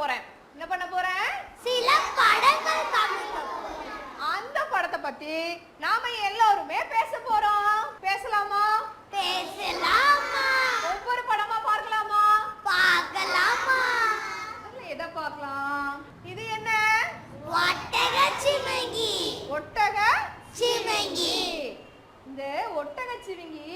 போறேன். என்ன பண்ண போறேன் சில படங்கள் காமிக்க. அந்த படத்தை பத்தி நாம எல்லாருமே பேச போறோம். பேசலாமா? பேசலாமா. ஒவ்வொரு படமா பார்க்கலாமா? பார்க்கலாமா. எதை பார்க்கலாம்? இது என்ன? ஒட்டக சிவங்கி ஒட்டக சிவங்கி இந்த ஒட்டக சிவங்கி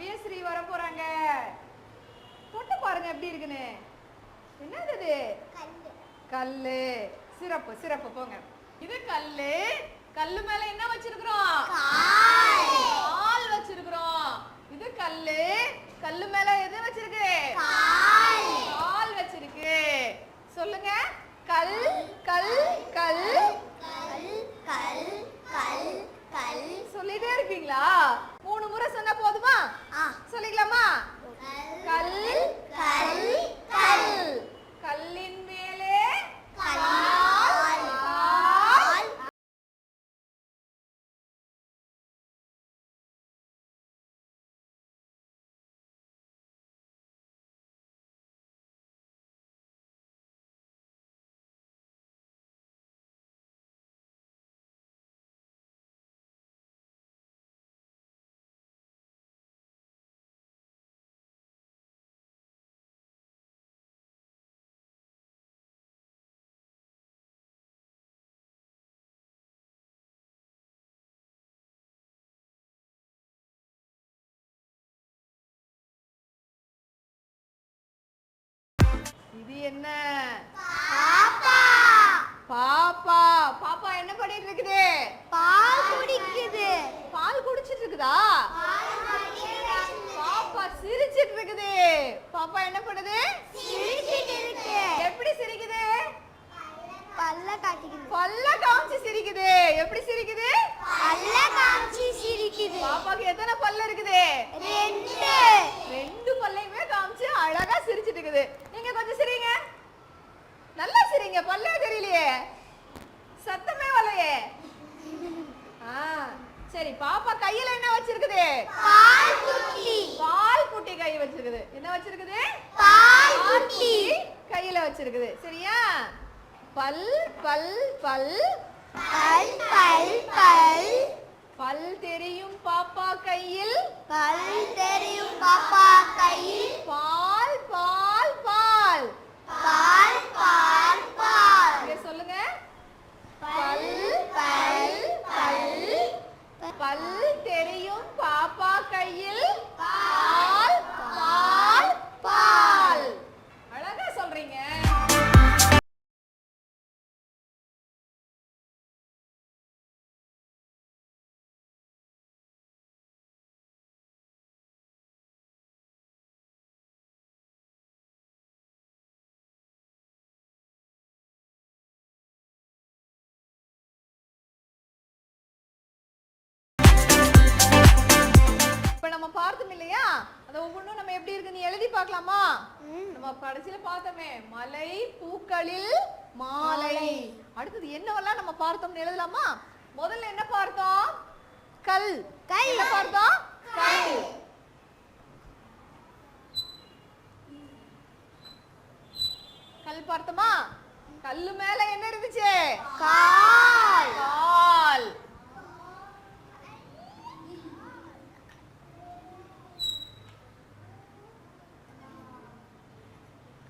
பவ்யஸ்ரீ வர போறாங்க. தொட்டு பாருங்க எப்படி இருக்குன்னு. என்னது இது? கல்லு. சிறப்பு சிறப்பு. போங்க. இது கல்லு. கல்லு மேல என்ன வச்சிருக்கிறோம் இது கல்லு கல்லு மேல எது வச்சிருக்கு கால் கால் வச்சிருக்கு சொல்லுங்க கல் கல் கல் கல் கல் கல் கல் சொல்லிட்டே இருக்கீங்களா மூணு முறை சொன்னா போதுமா ஆ சொல்லிக்கலாமா கல் கல் கல் கல்லின் மேலே கால் கால் இது என்ன? பாப்பா. பாப்பா. பாப்பா என்ன பண்ணிட்டு இருக்குது? பால் குடிக்குது. பால் குடிச்சிட்டு இருக்குதா பாப்பா சிரிச்சிட்டு இருக்குது பாப்பா என்ன பண்ணுது சிரிச்சிட்டு இருக்கு எப்படி சிரிக்குது பல்ல காட்டிக்குது பல்ல காமிச்சு சிரிக்குது எப்படி சிரிக்குது பல்ல காமிச்சு சிரிக்குது பாப்பாக்கு எத்தனை பல்ல இருக்குது ரெண்டு ரெண்டு பல்லையுமே காமிச்சு அழகா சிரிச்சிட்டு இருக்குது நீங்க கொஞ்சம் சிரிங்க சிரிங்க பல்லே தெரியலையே. சத்தமே வரலையே. ஆ சரி பாப்பா கையில என்ன வச்சிருக்குது? பால் குட்டி. பால் குட்டி கை வச்சிருக்குது. என்ன வச்சிருக்குது? பால் குட்டி. கையில வச்சிருக்குது. சரியா? பல் பல் பல். பல் பல் பல். பல் தெரியும் பாப்பா கையில். பல் தெரியும் பாப்பா கையில். பால் அது ஒவ்வொன்றும் நம்ம எப்படி இருக்குன்னு எழுதி பார்க்கலாமா? நம்ம கடைசியில பார்த்தோமே மலை பூக்களில் மாலை. அடுத்தது என்னவெல்லாம் நம்ம பார்த்தோம்னு எழுதலாமா? முதல்ல என்ன பார்த்தோம் கல். கல். என்ன பார்த்தோம் கல். கல் பார்த்தோமா? கல்லு மேல என்ன இருந்துச்சு? கால். கால் கால்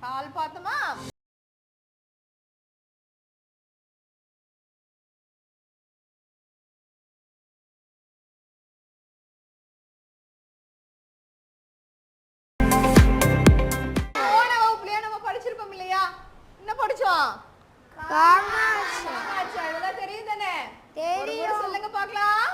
பார்த்தோமா போன வகுப்புலயே நம்ம படிச்சிருப்போம் இல்லையா என்ன படிச்சோம் காமாட்சி காமாட்சி அழகா தெரியும் தானே ஒரு முறை தெரியும். சொல்லுங்க பார்க்கலாம்.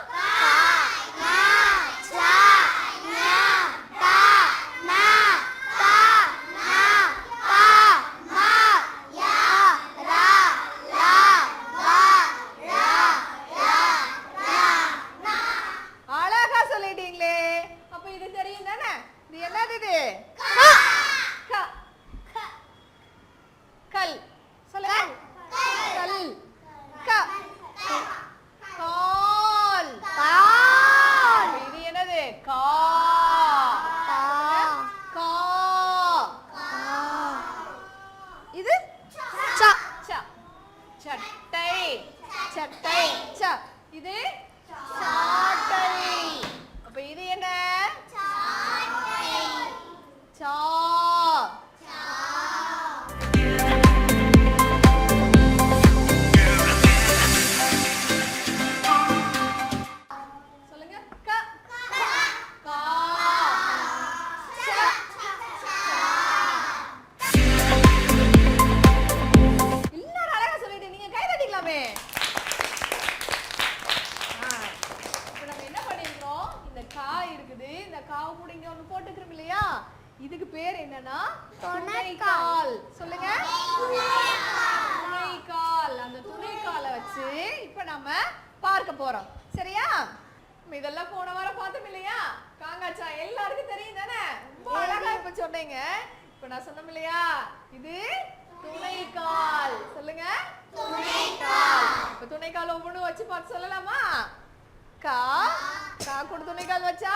இப்ப நம்ம பார்க்க போறோம். சரியா? இதெல்லாம் போன வாரம் பார்த்தோம் இல்லையா? காங்காச்சா எல்லாருக்கும் தெரியும் தானே? ரொம்ப அழகா இப்ப சொன்னீங்க. இப்ப நான் சொன்னோம் இல்லையா? இது துணைக்கால். சொல்லுங்க. இப்ப துணைக்கால் ஒவ்வொன்றும் வச்சு பார்த்து சொல்லலாமா? கா கா கூட துணைக்கால் வச்சா?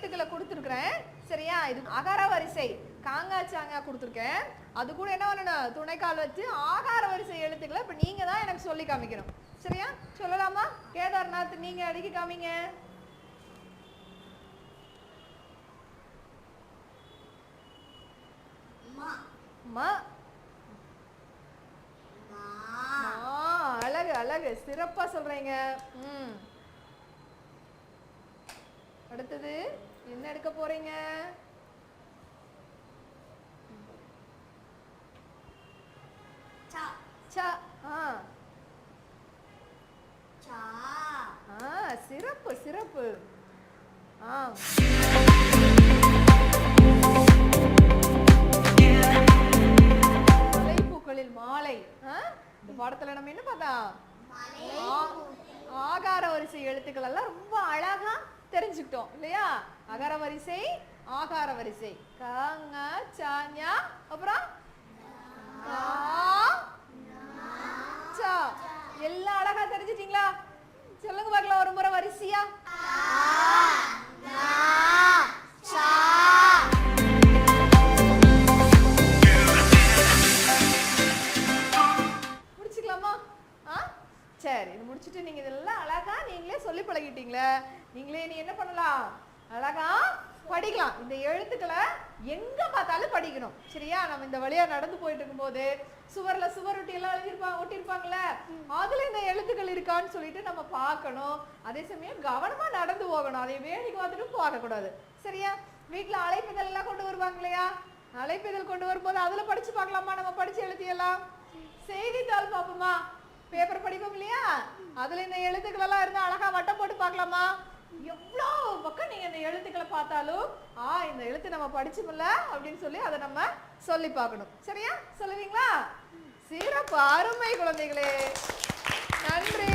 எழுத்துக்களை கொடுத்துருக்குறேன். சரியா? இது அகார வரிசை. காங்காச்சாங்க கொடுத்துருக்கேன். அது கூட என்ன பண்ணணும் துணைக்கால் வச்சு ஆகார வரிசை எழுத்துக்களை இப்போ நீங்க தான் எனக்கு சொல்லி காமிக்கணும். சரியா? சொல்லலாமா? கேதார்நாத் நீங்க அடிக்கி காமிங்க. அழகு அழகு. சிறப்பா சொல்றீங்க. ம். அடுத்தது. என்ன எடுக்க போறீங்க? ச. ஆ. ஆ சிறப்பு சிறப்பு. ஆ. மலைப்பூக்களில் மாலை? இந்த பாடத்துல நம்ம என்ன பார்த்தா? ஆகார வரிசை எழுத்துக்கள் எல்லாம் ரொம்ப அழகா தெரிஞ்சுக்கிட்டோம் இல்லையா? அகார வரிசை ஆகார வரிசை. கங்க சாஞ்சா அப்புறம் கா, சா. எல்லாம் அழகா தெரிஞ்சிட்டீங்களா? சொல்லுங்க பார்க்கலாம் ஒரு முறை வரிசையா. இந்த எழுத்துக்களை எங்க பார்த்தாலும் படிக்கணும். சரியா? நம்ம இந்த வழியா நடந்து போயிட்டு இருக்கும்போது சுவர்ல சுவர் ஒட்டி எல்லாம் எழுதிருப்பாங்க ஒட்டிருப்பாங்கல்ல அதுல இந்த எழுத்துக்கள் இருக்கான்னு சொல்லிட்டு நம்ம பார்க்கணும். அதே சமயம் கவனமா நடந்து போகணும். அதை வேடிக்கை பார்த்துட்டு போகக்கூடாது கூடாது சரியா? வீட்ல அழைப்புதல் எல்லாம் கொண்டு வருவாங்க இல்லையா? அழைப்புதல் கொண்டு வரும்போது அதுல படிச்சு பார்க்கலாமா? நம்ம படிச்சு எழுதியெல்லாம் செய்தித்தாள் பார்ப்போமா? பேப்பர் படிப்போம் இல்லையா? அதுல இந்த எழுத்துக்கள் எல்லாம் இருந்தா அழகா வட்டம் போட்டு பார்க்கலாமா? எவ்வளோ பக்கம் நீங்க இந்த எழுத்துக்களை பார்த்தாலும் ஆ இந்த எழுத்து நம்ம படிச்சோம்ல அப்படின்னு சொல்லி அதை நம்ம சொல்லி பார்க்கணும். சரியா? சொல்லுவீங்களா? சிறப்பு. அருமை குழந்தைகளே. நன்றி.